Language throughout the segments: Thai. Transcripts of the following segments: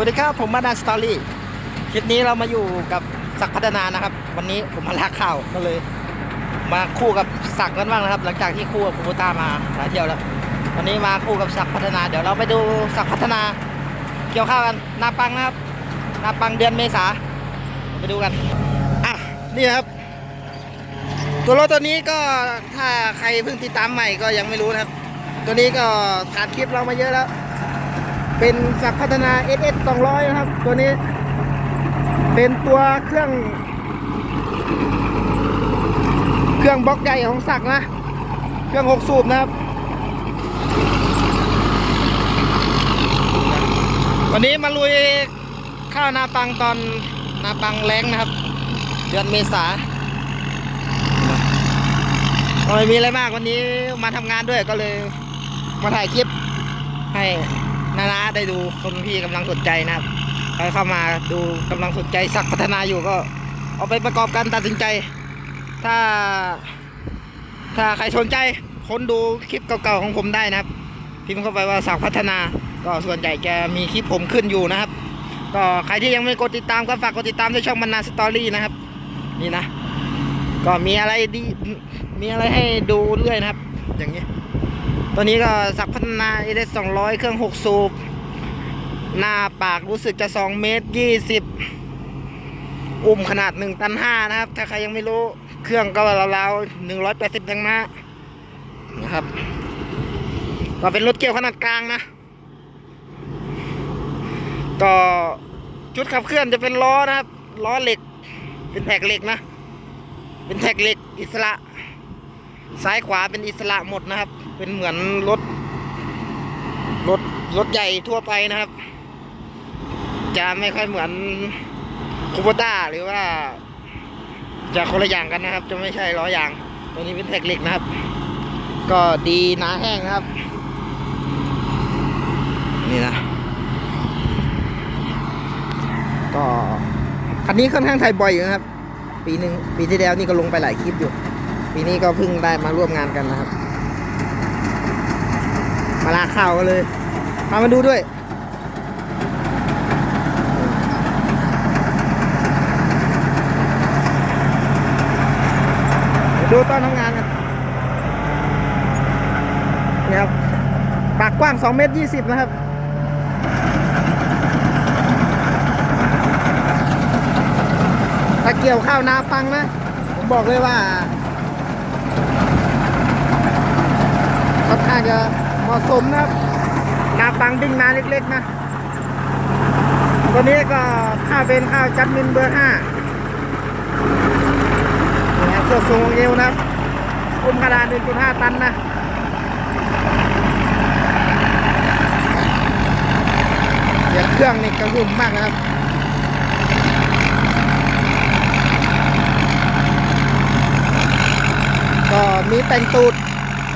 วัสดีครับ ผมมาดาสตอรี่คลิปนี้เรามาอยู่กับศักพัฒนานะครับ วันนี้ผมมาลากข่าวก็เลย มาคู่กับศักดิ์กันบ้างนะครับ หลังจากที่คู่กับคูโบต้ามาหลายเที่ยวแล้ววันนี้มาคู่กับศักพัฒนา เดี๋ยวเราไปดูศักพัฒนา เกี่ยวข้าวกันนาปังนะครับนาปังเดือนเมษาไปดูกันอะนี่ครับ ตัวรถตัวนี้ก็ถ้าใครเพิ่งติดตามใหม่ก็ยังไม่รู้นะครับ ตัวนี้ก็ผ่านคลิปเรามาเยอะแล้ว เป็นสักพัฒนา SS 200 นะครับ ตัวนี้ เป็นตัวเครื่อง เครื่องบล็อกใหญ่ของสักนะ เครื่อง6สูบนะครับ วันนี้มาลุยข้าวนาปังตอนนาปังแรงนะครับ เดือนเมษาไม่มีอะไรมากวันนี้มาทำงานด้วยก็เลยมาถ่ายคลิปให้ นานาได้ดูคนที่กำลังสนใจนะครับใครเข้ามาดูกำลังสนใจสักพัฒนาอยู่ก็ เอาไปประกอบการตัดสินใจ ถ้า ถ้าใครสนใจค้นดูคลิปเก่าๆของผมได้นะครับ พิมพ์เข้าไปว่าสักพัฒนา ก็ส่วนใหญ่จะมีคลิปผมขึ้นอยู่นะครับ ก็ใครที่ยังไม่กดติดตามก็ฝากกดติดตามในช่องมันนาสตอรี่นะครับ นี่นะ ก็มีอะไรดี มีอะไรให้ดูเรื่อยนะครับ อย่างนี้ ตัวนี้ก็สักพัฒนาเอเดสองร้อยเครื่องหกสูบ หน้าปากรู้สึกจะสองเมตรยี่สิบอุ้มขนาดหนึ่งตันห้านะครับ ถ้าใครยังไม่รู้เครื่องก็ราวๆหนึ่งร้อยแปดสิบแรงม้านะครับ ก็เป็นรถเกี่ยวขนาดกลางนะ ก็ชุดขับเคลื่อนจะเป็นล้อนะครับ ล้อเหล็ก เป็นแท็กเหล็กนะ เป็นแท็กเหล็กอิสระ ซ้ายขวาเป็นอิสระหมดนะครับ เป็นเหมือนรถ รถ รถใหญ่ทั่วไปนะครับ จะไม่ค่อยเหมือนคูโบต้าหรือว่า จะคนละอย่างกันนะครับ จะไม่ใช่ล้อยางตัวนี้เป็นแท็กเหล็กนะครับ ก็ดีหนาแห้งนะครับ นี่นะ ก็คันนี้ค่อนข้างไทยบ่อยอยู่นะครับ ปีหนึ่งปีที่แล้วนี่ก็ลงไปหลายคลิปอยู่ ปีนี้ก็เพิ่งได้มาร่วมงานกันนะครับ มาลาข่าวกันเลยพามาดูด้วยดูตอนทำงานกันนี่ครับปากกว้าง 2 เมตร 20 นะครับ ถ้าเกี่ยวข้าวนาปังนะ ผมบอกเลยว่าค่อนข้าง จะเหมาะสมนะครับนาปังดิ้งนาเล็กๆนะ ตัวนี้ก็ข้าวเป็นข้าวจัดมินเบอร์ห้าเนี่ยเสื้อทรงเอวนะครับอุ้มกระดาษ1.5 ตันนะเสียงเครื่องนี่กระหึ่มมากนะครับก็มีแต่งตูด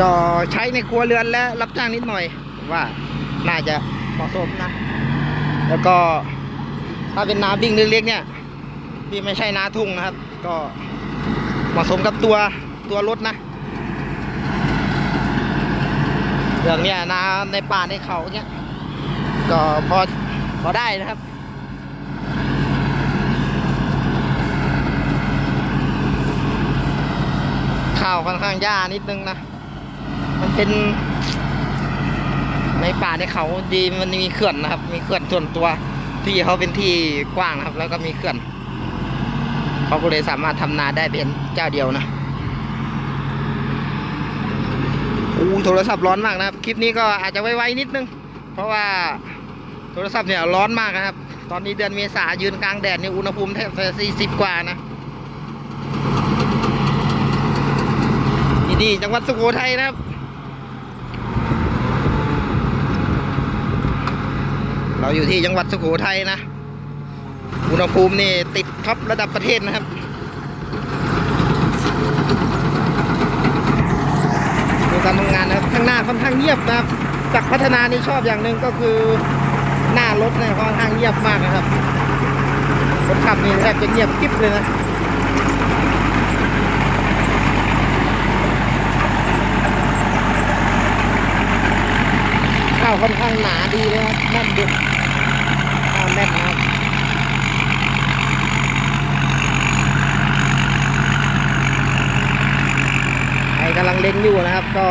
ก็ใช้ในครัวเรือนและรับจ้างนิดหน่อยว่าน่าจะเหมาะสมนะ แล้วก็ถ้าเป็นนาวิ่งเล็กๆเนี่ยที่ไม่ใช่นาทุ่งนะครับ ก็เหมาะสมกับตัวตัวรถนะอย่างเนี้ยนาในป่าในเขาเนี่ยก็พอพอได้นะครับข้าวค่อนข้างหญ้านิดนึงนะ เป็น ในป่าในเขาดีมันมีเขื่อนนะครับ มีเขื่อนส่วนตัว ที่เขาเป็นที่กว้างนะครับ แล้วก็มีเขื่อนเขาก็เลยสามารถทำนาได้เป็นเจ้าเดียวนะอู้โทรศัพท์ร้อนมากนะครับ คลิปนี้ก็อาจจะไวๆนิดนึง เพราะว่าโทรศัพท์เนี่ยร้อนมากนะครับ ตอนนี้เดือนเมษายืนกลางแดดนี่อุณหภูมิแทบจะ40 กว่านะที่นี่จังหวัดสุโขทัยนะครับ เราอยู่ที่จังหวัดสุโขทัยนะ อุณหภูมินี่ติดท็อประดับประเทศนะครับดูการทำงานนะครับข้างหน้าค่อนข้างเงียบนะครับจากพัฒนานี่ชอบอย่างหนึ่งก็คือหน้ารถเนี่ยค่อนข้างเงียบมากนะครับคนขับนี่แทบจะเงียบกิ๊บเลยนะข้าวค่อนข้างหนาดีเลยครับแน่นดีข้าวแน่นนะครับใครกำลัง เล็งอยู่นะครับ ก็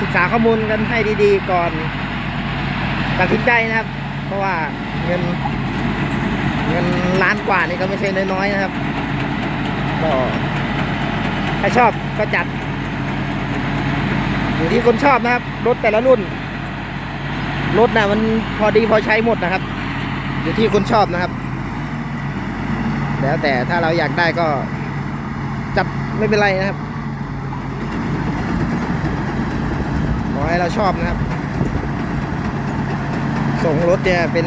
ศึกษาข้อมูลกันให้ดีๆ ก่อนตัดสินใจนะครับ เพราะว่าเงินเงินล้านกว่านี่ก็ไม่ใช่น้อยๆนะครับก็ถ้าชอบก็จัด อยู่ที่คนชอบนะครับ รถแต่ละรุ่น รถนะมันพอดีพอใช้หมดนะครับ อยู่ที่คนชอบนะครับ แล้วแต่ถ้าเราอยากได้ก็จัดไม่เป็นไรนะครับ อให้เราชอบนะครับ ส่งรถเนี่ยเป็น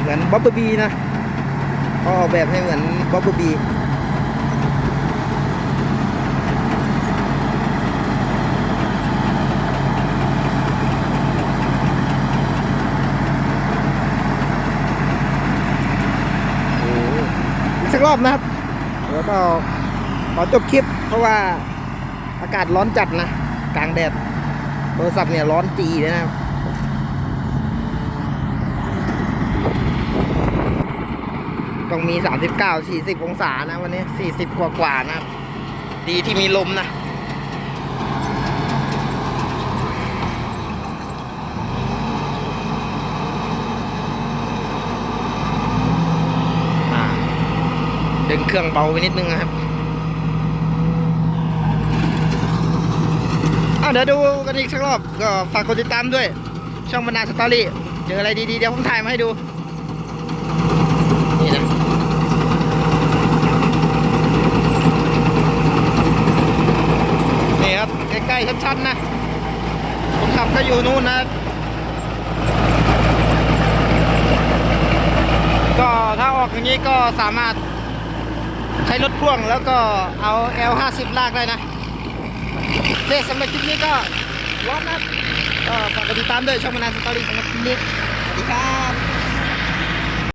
เหมือนบ๊อบบี้นะเขาออกแบบให้เหมือนบ๊อบบี้อ้โหอีกสักรอบนะครับแล้วก็ขอจบคลิปเพราะว่าอากาศร้อนจัดนะ กลางแดด โทรศัพท์เนี่ยร้อนจีนะครับต้องมี 39 40 องศานะวันนี้ 40 กว่ากว่านะครับ ดีที่มีลมนะดึงเครื่องเบาไปนิดนึงนะครับ อะเดี๋ยวดูกันอีกสักรอบก็ฝากกดติดตามด้วย ช่องบรรณาสตอรี่เจออะไรดีๆเดี๋ยวผมถ่ายมาให้ดูนี่นะนี่ครับใกล้ๆชัดๆนะผมขับก็อยู่นู่นนะครับก็ถ้าออกอย่างนี้ก็สามารถใช้รถพ่วงแล้วก็เอา L50 ลากได้นะ โอเคสำหรับคลิปนี้ก็ร้อนนะก็ฝากกดติดตามด้วยช่องมานานสตอรี่สำหรับคลิปนี้สวัสดีครับ